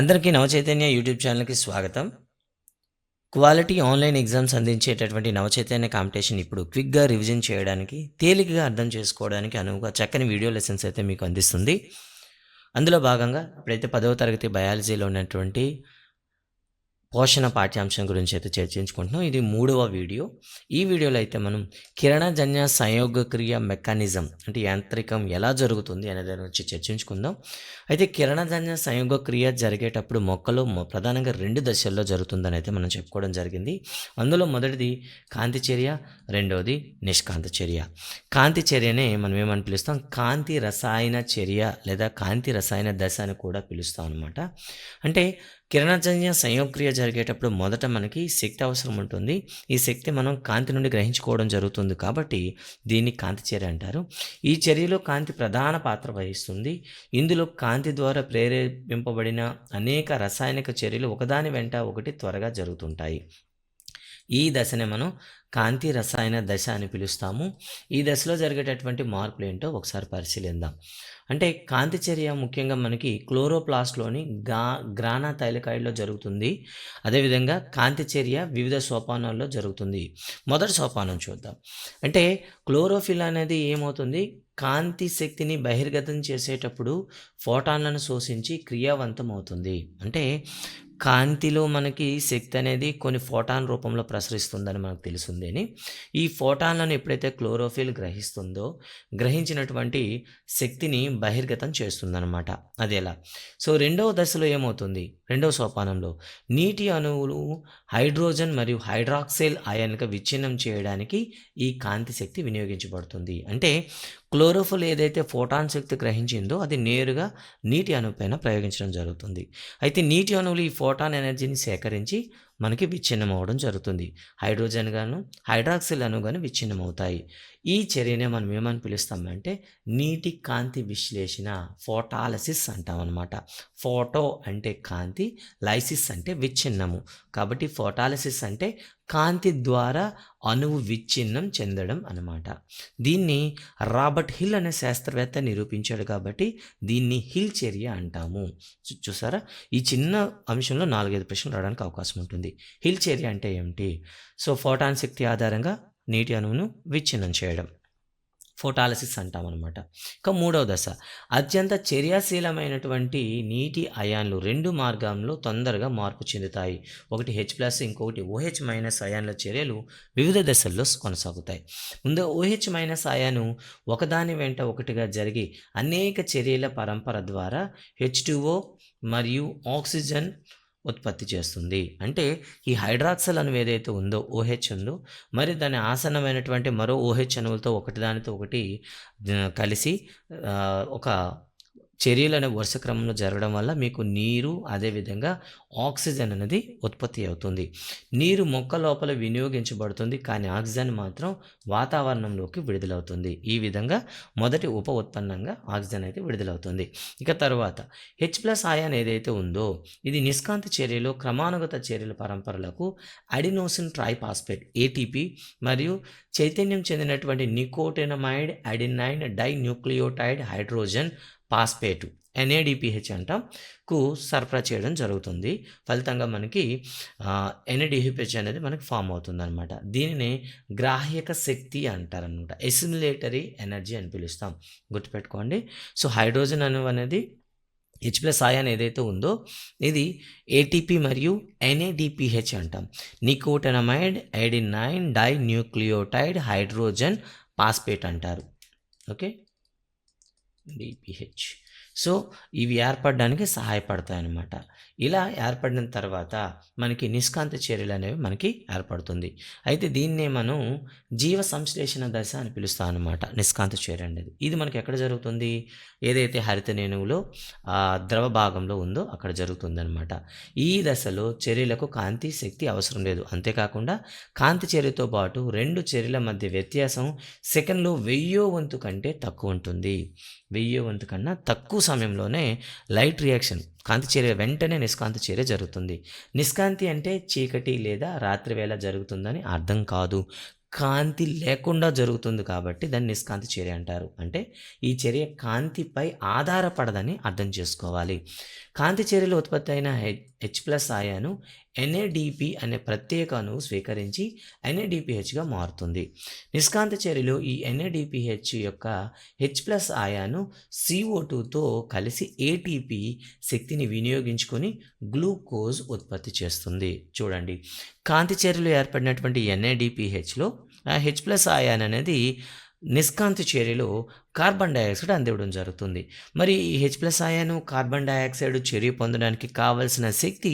అందరికీ నవచైతన్య యూట్యూబ్ ఛానల్కి స్వాగతం. క్వాలిటీ ఆన్లైన్ ఎగ్జామ్స్ అందించేటటువంటి నవచైతన్య కాంపిటీషన్ ఇప్పుడు క్విక్గా రివిజన్ చేయడానికి తేలికగా అర్థం చేసుకోవడానికి అనువుగా చక్కని వీడియో లెసన్స్ అయితే మీకు అందిస్తుంది. అందులో భాగంగా ఇప్పుడైతే పదవ తరగతి బయాలజీలో ఉన్నటువంటి పోషణ పాఠ్యాంశం గురించి అయితే చర్చించుకుంటున్నాం. ఇది మూడవ వీడియో. ఈ వీడియోలో అయితే మనం కిరణజన్య సంయోగక్రియ మెకానిజం అంటే యాంత్రికం ఎలా జరుగుతుంది అనే దాని గురించి చర్చించుకుందాం. అయితే కిరణజన్య సంయోగక్రియ జరిగేటప్పుడు మొక్కలో ప్రధానంగా రెండు దశల్లో జరుగుతుందని అయితే మనం చెప్పుకోవడం జరిగింది. అందులో మొదటిది కాంతి చర్య రెండవది నిష్కాంత చర్య. కాంతి చర్యనే మనం ఏమని పిలుస్తాం? కాంతి రసాయన చర్య లేదా కాంతి రసాయన దశ అని కూడా పిలుస్తాం అనమాట అంటే కిరణజన్య సంయోగక్రియ జరిగేటప్పుడు మొదట మనకి శక్తి అవసరం ఉంటుంది. ఈ శక్తి మనం కాంతి నుండి గ్రహించుకోవడం జరుగుతుంది కాబట్టి దీన్ని కాంతి చర్య అంటారు. ఈ చర్యలో కాంతి ప్రధాన పాత్ర వహిస్తుంది. ఇందులో కాంతి ద్వారా ప్రేరేపింపబడిన అనేక రసాయనిక చర్యలు ఒకదాని వెంట ఒకటి త్వరగా జరుగుతుంటాయి. ఈ దశనే మనం కాంతి రసాయన దశ అని పిలుస్తాము. ఈ దశలో జరిగేటటువంటి మార్పులు ఏంటో ఒకసారి పరిశీలిద్దాం. అంటే కాంతి చర్య ముఖ్యంగా మనకి క్లోరోప్లాస్ట్లోని గా గ్రానా తైలకాయిడ్లో జరుగుతుంది. అదేవిధంగా కాంతి చర్య వివిధ సోపానాల్లో జరుగుతుంది. మొదటి సోపానం చూద్దాం. అంటే క్లోరోఫిల్ అనేది ఏమవుతుంది? కాంతి శక్తిని బహిర్గతం చేసేటప్పుడు ఫోటాన్లను శోషించి క్రియావంతం అవుతుంది అంటే కాంతిలో మనకి శక్తి అనేది కొన్ని ఫోటాన్ రూపంలో ప్రసరిస్తుందని మనకు తెలుస్తుంది అని. ఈ ఫోటాన్లను ఎప్పుడైతే క్లోరోఫిల్ గ్రహిస్తుందో గ్రహించినటువంటి శక్తిని బహిర్గతం చేస్తుందన్నమాట. అది ఎలా? సో రెండవ దశలో ఏమవుతుంది? రెండవ సోపానంలో నీటి అణువులు హైడ్రోజన్ మరియు హైడ్రాక్సైల్ అయాన్గా విచ్ఛిన్నం చేయడానికి ఈ కాంతి శక్తి వినియోగించబడుతుంది. అంటే క్లోరోఫిల్ ఏదైతే ఫోటాన్ శక్తి గ్రహించిందో అది నేరుగా నీటి అణువుపైన ప్రయోగించడం జరుగుతుంది. అయితే నీటి అణువులు ఈ ఫోటాన్ ఎనర్జీని సేకరించి మనకి విచ్ఛిన్నం అవ్వడం జరుగుతుంది. హైడ్రోజన్ గాను హైడ్రాక్సిల్ అను గాను విచ్ఛిన్నం అవుతాయి ఈ చర్యనే మనం ఏమని పిలుస్తామంటే నీటి కాంతి విశ్లేషణ ఫోటాలసిస్ అంటాం అనమాట ఫోటో అంటే కాంతి లైసిస్ అంటే విచ్ఛిన్నము. కాబట్టి ఫోటాలసిస్ అంటే కాంతి ద్వారా అణువు విచ్ఛిన్నం చెందడం అన్నమాట. దీన్ని రాబర్ట్ హిల్ అనే శాస్త్రవేత్త నిరూపించాడు కాబట్టి దీన్ని హిల్ చర్య అంటాము. చూసారా? ఈ చిన్న అంశంలో నాలుగైదు ప్రశ్నలు రావడానికి అవకాశం ఉంటుంది. హిల్ చర్య అంటే ఏమిటి? సో ఫోటాన్ శక్తి ఆధారంగా నీటి అణువును విచ్ఛిన్నం చేయడం. ఫోటాలసిస్ అంటాం అనమాట ఇక మూడవ దశ. అత్యంత చర్యాశీలమైనటువంటి నీటి అయాన్లు రెండు మార్గంలో తొందరగా మార్పు చెందుతాయి. ఒకటి హెచ్ ప్లస్ ఇంకొకటి ఓహెచ్ మైనస్ అయాన్ల చర్యలు వివిధ దశల్లో కొనసాగుతాయి. ముందు ఓహెచ్ మైనస్ అయాను ఒకదాని వెంట ఒకటిగా జరిగి అనేక చర్యల పరంపర ద్వారా హెచ్ మరియు ఆక్సిజన్ ఉత్పత్తి చేస్తుంది. అంటే ఈ హైడ్రాక్సల్ అణువు ఏదైతే ఉందో ఓహెచ్ ఉందో మరి దాని ఆసన్నమైనటువంటి మరో ఓహెచ్ అణువులతో ఒకటి దానితో ఒకటి కలిసి ఒక చర్యలు అనే వరుస క్రమంలో జరగడం వల్ల మీకు నీరు అదేవిధంగా ఆక్సిజన్ అనేది ఉత్పత్తి అవుతుంది. నీరు మొక్క లోపల వినియోగించబడుతుంది కానీ ఆక్సిజన్ మాత్రం వాతావరణంలోకి విడుదలవుతుంది. ఈ విధంగా మొదటి ఉప ఉత్పన్నంగా ఆక్సిజన్ అయితే విడుదలవుతుంది. ఇక తర్వాత హెచ్ ప్లస్ ఆయాన్ ఏదైతే ఉందో ఇది నిష్కాంత చర్యలో క్రమానుగత చర్యల పరంపరలకు అడినోసిన్ ట్రైపాస్పేట్ ఏటీపీ మరియు చైతన్యం చెందినటువంటి nicotinamide adenine dinucleotide hydrogen phosphate NADPH అంటాం కు సరఫరా చేయడం జరుగుతుంది. ఫలితంగా మనకి ఎన్ఏడిపిహెచ్ అనేది మనకి ఫామ్ అవుతుంది అనమాట దీనిని గ్రాహ్యక శక్తి అంటారనమాట ఎసిమిలేటరీ ఎనర్జీ అని పిలుస్తాం. గుర్తుపెట్టుకోండి. సో హైడ్రోజన్ అణువు అనేది హెచ్ ప్లస్ ఆయాన్ ఏదైతే ఉందో ఇది ఏటీపీ మరియు ఎన్ఏడిపిహెచ్ అంటాం. Nicotinamide adenine dinucleotide hydrogen phosphate అంటారు. ఓకే? డిపిహెచ్ సో ఇవి ఏర్పడడానికి సహాయపడతాయి అన్నమాట ఇలా ఏర్పడిన తర్వాత మనకి నిష్కాంత చర్యలు అనేవి మనకి ఏర్పడుతుంది. అయితే దీన్నే మనం జీవ సంశ్లేషణ దశ అని పిలుస్తాం అనమాట నిష్కాంత చర్య అనేది. ఇది మనకి ఎక్కడ జరుగుతుంది? ఏదైతే హరిత నేనువులో ద్రవ భాగంలో ఉందో అక్కడ జరుగుతుందనమాట ఈ దశలో చర్యలకు కాంతి శక్తి అవసరం లేదు. అంతేకాకుండా కాంతి చర్యతో పాటు రెండు చర్యల మధ్య వ్యత్యాసం సెకండ్లో వెయ్యో వంతు కంటే తక్కువ ఉంటుంది. వెయ్యి వంతు కన్నా తక్కువ సమయంలోనే లైట్ రియాక్షన్ కాంతి చర్య వెంటనే నిష్కాంతి చర్య జరుగుతుంది. నిష్కాంతి అంటే చీకటి లేదా రాత్రి వేళ జరుగుతుందని అర్థం కాదు. కాంతి లేకుండా జరుగుతుంది కాబట్టి దాన్ని నిష్కాంతి చర్య అంటారు. అంటే ఈ చర్య కాంతిపై ఆధారపడదని అర్థం చేసుకోవాలి. కాంతి చర్యలో ఉత్పత్తి అయిన హెచ్ హెచ్ ప్లస్ ఆయాను ఎన్ఏడిపి అనే ప్రత్యేకను స్వీకరించి ఎన్ఏడిపిహెచ్గా మారుతుంది. నిష్కాంత చర్యలో ఈ ఎన్ఏడిపిహెచ్ యొక్క హెచ్ ప్లస్ ఆయాను సిఓ టూతో కలిసి ఏటీపీ శక్తిని వినియోగించుకొని గ్లూకోజ్ ఉత్పత్తి చేస్తుంది. చూడండి. కాంతి చర్యలు ఏర్పడినటువంటి ఎన్ఏడిపిహెచ్లో ఆ హెచ్ ప్లస్ ఆయాన్ అనేది నిష్కాంతి చర్యలో కార్బన్ డైఆక్సైడ్ అందివ్వడం జరుగుతుంది. మరి ఈ హెచ్ ప్లస్ ఆయాను కార్బన్ డైఆక్సైడ్ చర్య పొందడానికి కావలసిన శక్తి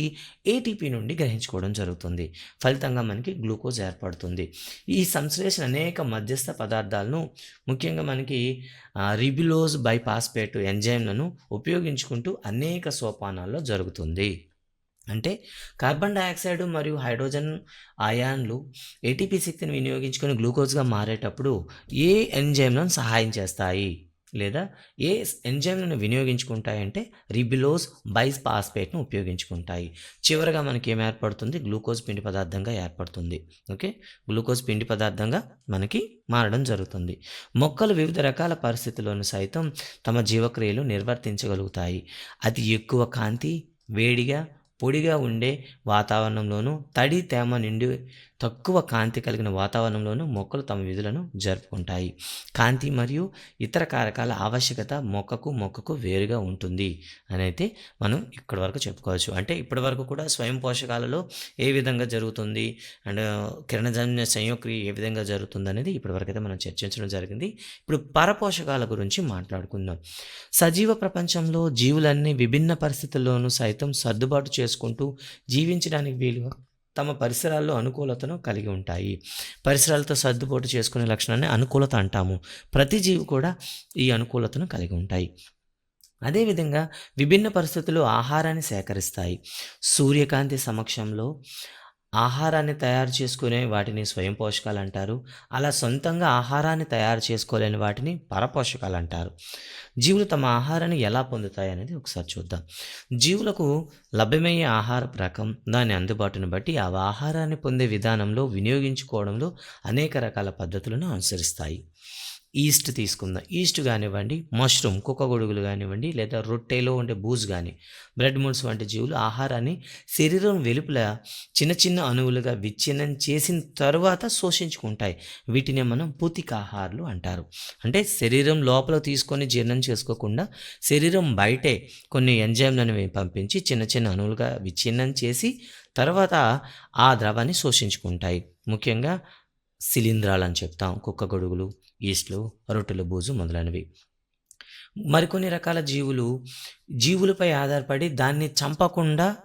ఏటీపీ నుండి గ్రహించుకోవడం జరుగుతుంది. ఫలితంగా మనకి గ్లూకోజ్ ఏర్పడుతుంది. ఈ సంశ్లేషణ అనేక మధ్యస్థ పదార్థాలను ముఖ్యంగా మనకి రిబిలోజ్ బైపాస్పేట్ ఎంజైమ్లను ఉపయోగించుకుంటూ అనేక సోపానాల్లో జరుగుతుంది. అంటే కార్బన్ డయాక్సైడ్ మరియు హైడ్రోజన్ అయాన్లు ఏటీపీ శక్తిని వినియోగించుకొని గ్లూకోజ్గా మారేటప్పుడు ఏ ఎంజైమ్లను సహాయం చేస్తాయి? లేదా ఏ ఎంజైమ్లను వినియోగించుకుంటాయంటే రిబిలోస్ బైస్ పాస్పేట్ను ఉపయోగించుకుంటాయి. చివరగా మనకి ఏం ఏర్పడుతుంది? గ్లూకోజ్ పిండి పదార్థంగా ఏర్పడుతుంది. ఓకే? గ్లూకోజ్ పిండి పదార్థంగా మనకి మారడం జరుగుతుంది. మొక్కలు వివిధ రకాల పరిస్థితుల్లోనూ సైతం తమ జీవక్రియలు నిర్వర్తించగలుగుతాయి. అతి ఎక్కువ కాంతి వేడిగా పొడిగా ఉండే వాతావరణంలోనూ తడి తేమ నిండి తక్కువ కాంతి కలిగిన వాతావరణంలోనూ మొక్కలు తమ విధులను జరుపుకుంటాయి. కాంతి మరియు ఇతర కారకాల ఆవశ్యకత మొక్కకు మొక్కకు వేరుగా ఉంటుంది అని అయితే మనం ఇక్కడి వరకు చెప్పుకోవచ్చు. అంటే ఇప్పటి వరకు కూడా స్వయం పోషకాలలో ఏ విధంగా జరుగుతుంది అండ్ కిరణజన్య సంయోక్రియ ఏ విధంగా జరుగుతుంది అనేది ఇప్పటివరకు అయితే మనం చర్చించడం జరిగింది. ఇప్పుడు పరపోషకాల గురించి మాట్లాడుకుందాం. సజీవ ప్రపంచంలో జీవులన్నీ విభిన్న పరిస్థితుల్లోనూ సైతం సర్దుబాటు చేసుకుంటూ జీవించడానికి వీలుగా తమ పరిసరాల్లో అనుకూలతను కలిగి ఉంటాయి. పరిసరాలతో సర్దుబాటు చేసుకునే లక్షణాన్ని అనుకూలత అంటాము. ప్రతి జీవి కూడా ఈ అనుకూలతను కలిగి ఉంటాయి. అదేవిధంగా విభిన్న పరిస్థితులు ఆహారాన్ని సేకరిస్తాయి. సూర్యకాంతి సమక్షంలో ఆహారాన్ని తయారు చేసుకునే వాటిని స్వయం పోషకాలు అంటారు అలా సొంతంగా ఆహారాన్ని తయారు చేసుకోలేని వాటిని పరపోషకాలు అంటారు జీవులు తమ ఆహారాన్ని ఎలా పొందుతాయి అనేది ఒకసారి చూద్దాం. జీవులకు లభ్యమయ్యే ఆహార రకం దాని అందుబాటును బట్టి ఆ ఆహారాన్ని పొందే విధానంలో వినియోగించుకోవడంలో అనేక రకాల పద్ధతులను అనుసరిస్తాయి. ఈస్ట్ తీసుకుందాం. ఈస్ట్ కానివ్వండి మష్రూమ్ కుక్కగొడుగులు కానివ్వండి లేదా రొట్టెలో ఉండే బూజ్ కానీ బ్రెడ్ మూడ్స్ వంటి జీవులు ఆహారాన్ని శరీరం వెలుపల చిన్న చిన్న అణువులుగా విచ్ఛిన్నం చేసిన తర్వాత శోషించుకుంటాయి. వీటిని మనం పూతికాహారాలు అంటారు. అంటే శరీరం లోపల తీసుకొని జీర్ణం చేసుకోకుండా శరీరం బయటే కొన్ని ఎంజైమ్లను పంపించి చిన్న చిన్న అణువులుగా విచ్ఛిన్నం చేసి తర్వాత ఆ ద్రవాన్ని శోషించుకుంటాయి. ముఖ్యంగా శిలీంధ్రాలు అని చెప్తాం కుక్క గొడుగులు ఈస్ట్లు రొట్టెల బూజు మొదలైనవి. మరికొన్ని రకాల జీవులు జీవులపై ఆధారపడి దాన్ని చంపకుండా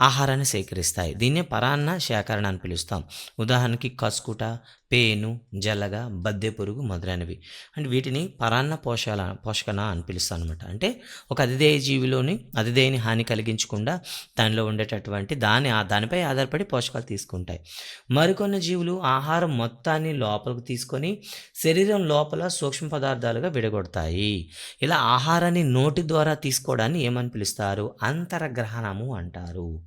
ఆహారాన్ని సేకరిస్తాయి. దీన్నే పరాన్న సేకరణ అని పిలుస్తాం. ఉదాహరణకి కస్కుట పేను జలగ బద్దె పురుగు మొదలైనవి. అంటే వీటిని పరాన్న పోషాల పోషకన అని పిలుస్తాను అనమాట అంటే ఒక అతిదేయ జీవిలోని అతిదేయని హాని కలిగించకుండా దానిలో ఉండేటటువంటి దాని దానిపై ఆధారపడి పోషకాలు తీసుకుంటాయి. మరికొన్ని జీవులు ఆహారం మొత్తాన్ని లోపలికి తీసుకొని శరీరం లోపల సూక్ష్మ పదార్థాలుగా విడగొడతాయి. ఇలా ఆహారాన్ని నోటి ద్వారా తీసుకోవడాన్ని ఏమని పిలుస్తారు? అంతరగ్రహణము అంటారు.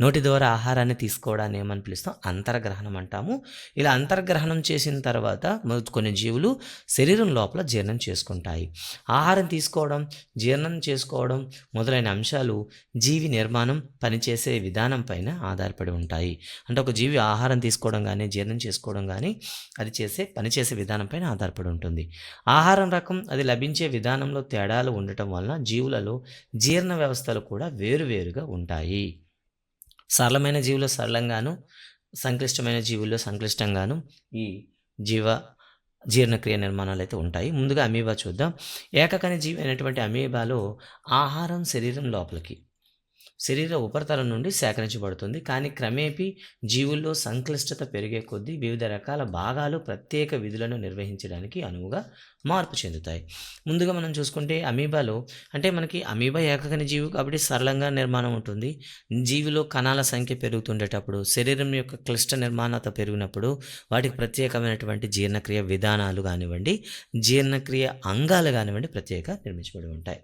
నోటి ద్వారా ఆహారాన్ని తీసుకోవడాన్ని ఏమని పిలుస్తాం? అంతర్గ్రహణం అంటాము. ఇలా అంతర్గ్రహణం చేసిన తర్వాత కొన్ని జీవులు శరీరం లోపల జీర్ణం చేసుకుంటాయి. ఆహారం తీసుకోవడం జీర్ణం చేసుకోవడం మొదలైన అంశాలు జీవి నిర్మాణం పనిచేసే విధానం పైన ఆధారపడి ఉంటాయి. అంటే ఒక జీవి ఆహారం తీసుకోవడం కానీ జీర్ణం చేసుకోవడం కానీ అది చేసే పనిచేసే విధానం పైన ఆధారపడి ఉంటుంది. ఆహారం రకం అది లభించే విధానంలో తేడాలు ఉండటం వలన జీవులలో జీర్ణ వ్యవస్థలు కూడా వేరువేరుగా ఉంటాయి. సరళమైన జీవులు సరళంగాను సంక్లిష్టమైన జీవుల్లో సంక్లిష్టంగాను ఈ జీవ జీర్ణక్రియ నిర్మాణాలు అయితే ఉంటాయి. ముందుగా అమీబా చూద్దాం. ఏకకణ జీవి అయినటువంటి అమీబాలో ఆహారం శరీరం లోపలికి. శరీర ఉపరితలం నుండి సేకరించబడుతుంది. కానీ క్రమేపీ జీవుల్లో సంక్లిష్టత పెరిగే కొద్దీ వివిధ రకాల భాగాలు ప్రత్యేక విధులను నిర్వహించడానికి అనువుగా మార్పు చెందుతాయి. ముందుగా మనం చూసుకుంటే అమీబాలో అంటే మనకి అమీబా ఏకకణ జీవి కాబట్టి సరళంగా నిర్మాణం ఉంటుంది. జీవిలో కణాల సంఖ్య పెరుగుతుండేటప్పుడు శరీరం యొక్క క్లిష్ట నిర్మాణత పెరిగినప్పుడు వాటికి ప్రత్యేకమైనటువంటి జీర్ణక్రియ విధానాలు కానివ్వండి జీర్ణక్రియ అంగాలు కానివ్వండి ప్రత్యేక నిర్మించబడి ఉంటాయి.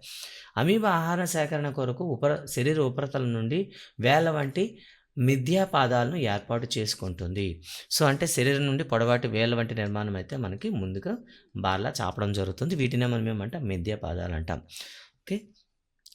అమీబా ఆహార సేకరణ కొరకు ఉపర శరీర ఉపరితలం నుండి వేల వంటి మిథ్యా పాదాలను ఏర్పాటు చేసుకుంటుంది. సో అంటే శరీరం నుండి పొడవాటి వేల వంటి నిర్మాణం అయితే మనకి ముందుగా బార్లా చాపడం జరుగుతుంది. వీటినే మనం ఏమంటాం? మిథ్యాపాదాలు అంటాం. ఓకే?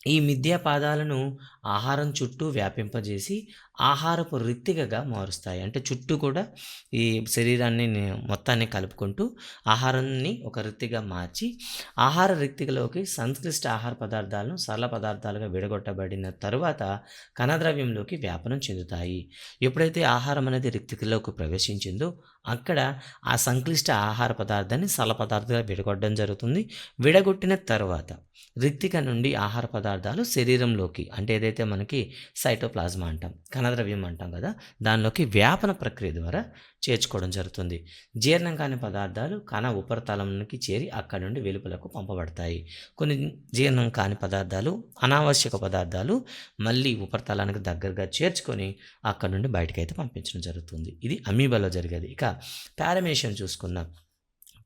ఈ మిథ్యా పాదాలను ఆహారం చుట్టూ వ్యాపింపజేసి ఆహారపు రిత్తికగా మారుస్తాయి. అంటే చుట్టూ కూడా ఈ శరీరాన్ని మొత్తాన్ని కలుపుకుంటూ ఆహారాన్ని ఒక రిత్తిగా మార్చి ఆహార రిత్తికలోకి సంక్లిష్ట ఆహార పదార్థాలను సరళ పదార్థాలుగా విడగొట్టబడిన తరువాత కణద్రవ్యంలోకి వ్యాపనం చెందుతాయి. ఎప్పుడైతే ఆహారం అనేది రిక్తికలోకి ప్రవేశించిందో అక్కడ ఆ సంక్లిష్ట ఆహార పదార్థాన్ని సరళ పదార్థాలుగా విడగొట్టడం జరుగుతుంది. విడగొట్టిన తర్వాత రిక్తిక నుండి ఆహార పదార్థాలు శరీరంలోకి అంటే ఏదైతే మనకి సైటోప్లాజ్మా అంటాం కణద్రవ్యం అంటాం కదా దానిలోకి వ్యాపన ప్రక్రియ ద్వారా చేర్చుకోవడం జరుగుతుంది. జీర్ణం కాని పదార్థాలు కణ ఉపరితలంకి చేరి అక్కడి నుండి వెలుపలకు పంపబడతాయి. కొన్ని జీర్ణం కాని పదార్థాలు అనావశ్యక పదార్థాలు మళ్ళీ ఉపరితలానికి దగ్గరగా చేర్చుకొని అక్కడి నుండి బయటకైతే పంపించడం జరుగుతుంది. ఇది అమీబాలో జరిగేది. ఇక పారమేషియం చూసుకుందాం.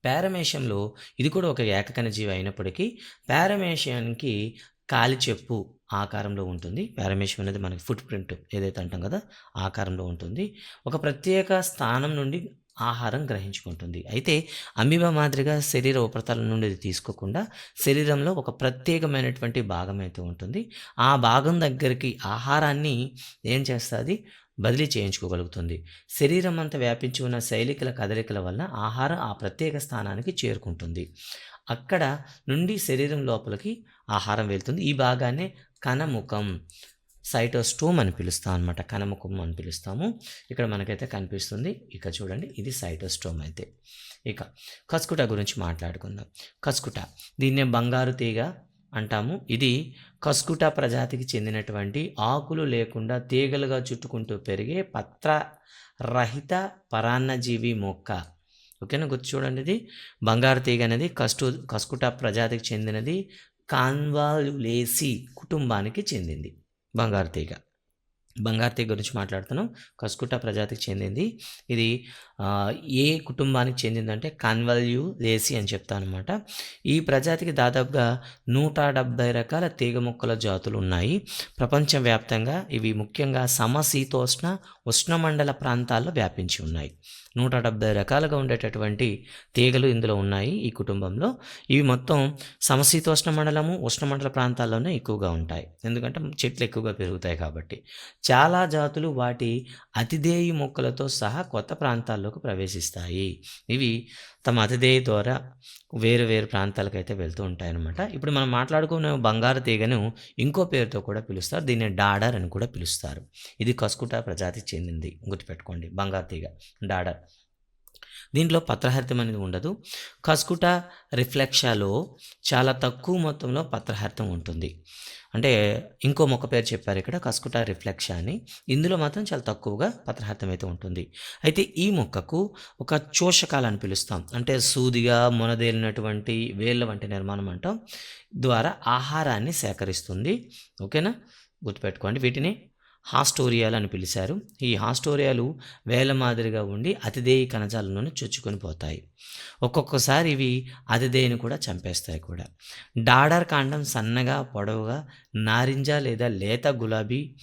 పారమేషియంలో ఇది కూడా ఒక ఏకకణ జీవి అయినప్పటికీ పారమేషియానికి కాలి చెప్పు ఆకారంలో ఉంటుంది. పారమేశ్వరం అనేది మనకి ఫుట్ ప్రింట్ ఏదైతే అంటాం కదా ఆకారంలో ఉంటుంది. ఒక ప్రత్యేక స్థానం నుండి ఆహారం గ్రహించుకుంటుంది. అయితే అమీబా మాదిరిగా శరీర ఉపరితలం నుండి తీసుకోకుండా శరీరంలో ఒక ప్రత్యేకమైనటువంటి భాగం అయితే ఉంటుంది. ఆ భాగం దగ్గరికి ఆహారాన్ని ఏం చేస్తుంది? బదిలీ చేయించుకోగలుగుతుంది. శరీరం అంతా వ్యాపించి ఉన్న శైలికల కదలికల వల్ల ఆహారం ఆ ప్రత్యేక స్థానానికి చేరుకుంటుంది. అక్కడ నుండి శరీరం లోపలికి ఆహారం వెళ్తుంది. ఈ భాగాన్ని కనముఖం సైటోస్టోమ్ అని పిలుస్తాం అనమాట కనముఖం అని పిలుస్తాము. ఇక్కడ మనకైతే కనిపిస్తుంది. ఇక చూడండి ఇది సైటోస్టోమ్ అయితే. ఇక కస్కుట గురించి మాట్లాడుకుందాం. కస్కుట దీన్నే బంగారు తీగ అంటాము. ఇది కస్కుట ప్రజాతికి చెందినటువంటి ఆకులు లేకుండా తీగలుగా చుట్టుకుంటూ పెరిగే పత్ర రహిత పరాన్నజీవి మొక్క. ఓకేనా? గుర్తు చూడండి ఇది. బంగారు తీగ అనేది కస్టు కస్కుట ప్రజాతికి చెందినది. కాన్వాలులేసి కుటుంబానికి చెందింది. బంగారు తీగ. బంగారు తీగ గురించి మాట్లాడుతున్నాం. కస్కుట ప్రజాతికి చెందింది. ఇది ఏ కుటుంబానికి చెందిందంటే కన్వల్యూ లేసి అని చెప్తాను అనమాట ఈ ప్రజాతికి దాదాపుగా నూట డెబ్బై రకాల తీగ మొక్కల జాతులు ఉన్నాయి. ప్రపంచవ్యాప్తంగా ఇవి ముఖ్యంగా సమశీతోష్ణ ఉష్ణమండల ప్రాంతాల్లో వ్యాపించి ఉన్నాయి. నూట డెబ్బై రకాలుగా ఉండేటటువంటి తీగలు ఇందులో ఉన్నాయి ఈ కుటుంబంలో. ఇవి మొత్తం సమశీతోష్ణ మండలము ఉష్ణమండల ప్రాంతాల్లోనే ఎక్కువగా ఉంటాయి. ఎందుకంటే చెట్లు ఎక్కువగా పెరుగుతాయి కాబట్టి. చాలా జాతులు వాటి అతిదేయి మొక్కలతో సహా కొత్త ప్రాంతాల్లోకి ప్రవేశిస్తాయి. ఇవి తమ అతిదేయి ద్వారా వేరు వేరు ప్రాంతాలకు అయితే వెళ్తూ ఉంటాయన్నమాట. ఇప్పుడు మనం మాట్లాడుకున్న బంగారు తీగను ఇంకో పేరుతో కూడా పిలుస్తారు. దీన్ని డాడర్ అని కూడా పిలుస్తారు. ఇది కస్కుటా ప్రజాతికి చెందింది. గుర్తుపెట్టుకోండి. బంగారు తీగ డాడర్. దీంట్లో పత్రహరితం అనేది ఉండదు. కస్కుటా రిఫ్లెక్షాలో చాలా తక్కువ మొత్తంలో పత్రహరితం ఉంటుంది. అంటే ఇంకో మొక్క పేరు చెప్పారు ఇక్కడ కస్కుటా రిఫ్లెక్ష అని. ఇందులో మాత్రం చాలా తక్కువగా పత్రహరితం అయితే ఉంటుంది. అయితే ఈ మొక్కకు ఒక చోషకాలు అని పిలుస్తాం. అంటే సూదిగా మొనదేలినటువంటి వేళ్ళ వంటి నిర్మాణం అంటాం. ద్వారా ఆహారాన్ని సేకరిస్తుంది. ఓకేనా? గుర్తుపెట్టుకోండి. వీటిని హాస్టోరియాలు అని పిలిచారు. ఈ హాస్టోరియాలు వేల మాదిరిగా ఉండి అతిదేయి కణజాలంలోనే చొచ్చుకొని పోతాయి. ఒక్కొక్కసారి ఇవి అతిదేయిని కూడా చంపేస్తాయి కూడా. డాడర్ కాండం సన్నగా పొడవుగా నారింజ లేదా లేత గులాబీ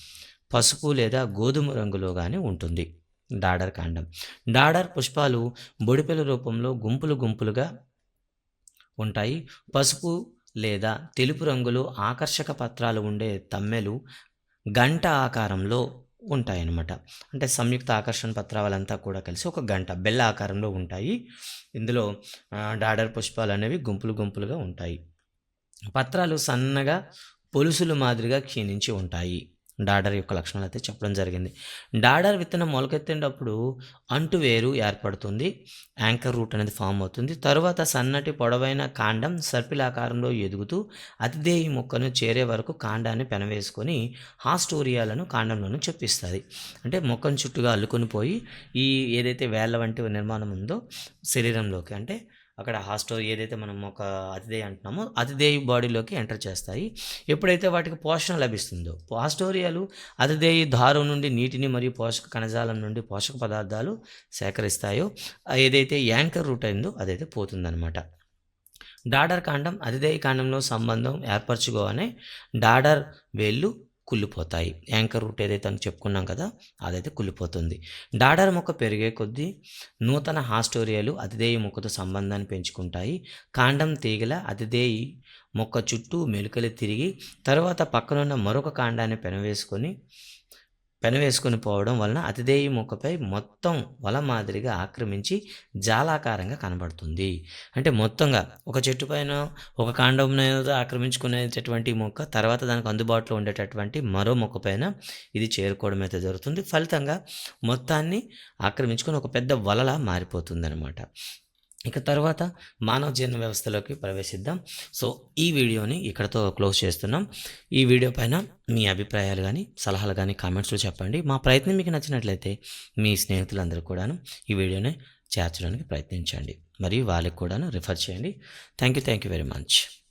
పసుపు లేదా గోధుమ రంగులో కానీ ఉంటుంది. డాడర్ కాండం. డాడర్ పుష్పాలు బొడిపెల రూపంలో గుంపులు గుంపులుగా ఉంటాయి. పసుపు లేదా తెలుపు రంగులో ఆకర్షక పత్రాలు ఉండే తమ్మెలు గంట ఆకారంలో ఉంటాయన్నమాట. అంటే సంయుక్త ఆకర్షణ పత్రాలంతా కూడా కలిసి ఒక గంట బెల్ల ఆకారంలో ఉంటాయి. ఇందులో డాడర్ పుష్పాలు అనేవి గుంపులు గుంపులుగా ఉంటాయి. పత్రాలు సన్నగా పొలుసులు మాదిరిగా క్షీణించి ఉంటాయి. డాడర్ యొక్క లక్షణాలు అయితే చెప్పడం జరిగింది. డాడర్ విత్తనం మొలకెత్తేటప్పుడు అంటువేరు ఏర్పడుతుంది. యాంకర్ రూట్ అనేది ఫామ్ అవుతుంది. తరువాత సన్నటి పొడవైన కాండం సర్పిలాకారంలో ఎదుగుతూ అతిదేయి మొక్కను చేరే వరకు కాండాన్ని పెనవేసుకొని హాస్టోరియాలను కాండంలోనూ చెప్పిస్తుంది. అంటే మొక్కను చుట్టూగా అల్లుకొని పోయి ఈ ఏదైతే వేళ్ళ వంటి నిర్మాణం ఉందో శరీరంలోకి అంటే అక్కడ హాస్టో ఏదైతే మనం ఒక అతిథేయ అంటున్నామో అతిథేయ బాడీలోకి ఎంటర్ చేస్తాయి. ఎప్పుడైతే వాటికి పోషణ లభిస్తుందో హాస్టోరియాలు అతిథేయ దారం నుండి నీటిని మరియు పోషక కణజాలం నుండి పోషక పదార్థాలు సేకరిస్తాయో ఏదైతే యాంకర్ రూట్ అయిందో అదైతే పోతుందన్నమాట. డాడర్ కాండం అతిథేయ కాండంలో సంబంధం ఏర్పరచుకోగానే డాడర్ వేళ్ళు కుళ్ళిపోతాయి. యాంకర్ రూట్ ఏదైతే అని చెప్పుకున్నాం కదా అదైతే కుళ్ళిపోతుంది. డాడర్ మొక్క పెరిగే కొద్దీ నూతన హాస్టోరియాలు అతిదేయి మొక్కతో సంబంధాన్ని పెంచుకుంటాయి. కాండం తీగల అతిదేయి మొక్క చుట్టూ మెలుకలు తిరిగి తర్వాత పక్కనున్న మరొక కాండాన్ని పెనవేసుకొని పెనవేసుకుని పోవడం వలన అతిదేయి మొక్కపై మొత్తం వల మాదిరిగా ఆక్రమించి జాలాకారంగా కనబడుతుంది. అంటే మొత్తంగా ఒక చెట్టు పైన ఒక కాండం ఆక్రమించుకునేటటువంటి మొక్క తర్వాత దానికి అందుబాటులో ఉండేటటువంటి మరో మొక్క పైన ఇది చేరుకోవడం అయితే జరుగుతుంది. ఫలితంగా మొత్తాన్ని ఆక్రమించుకొని ఒక పెద్ద వలలా మారిపోతుంది అనమాట ఇక తర్వాత మానవ జీర్ణ వ్యవస్థలోకి ప్రవేశిద్దాం. సో ఈ వీడియోని ఇక్కడతో క్లోజ్ చేస్తున్నాం. ఈ వీడియో పైన మీ అభిప్రాయాలు కానీ సలహాలు కానీ కామెంట్స్లో చెప్పండి. మా ప్రయత్నం మీకు నచ్చినట్లయితే మీ స్నేహితులందరూ కూడాను ఈ వీడియోని చేర్చడానికి ప్రయత్నించండి. మరియు వాళ్ళకి కూడాను రిఫర్ చేయండి. Thank you thank you very much.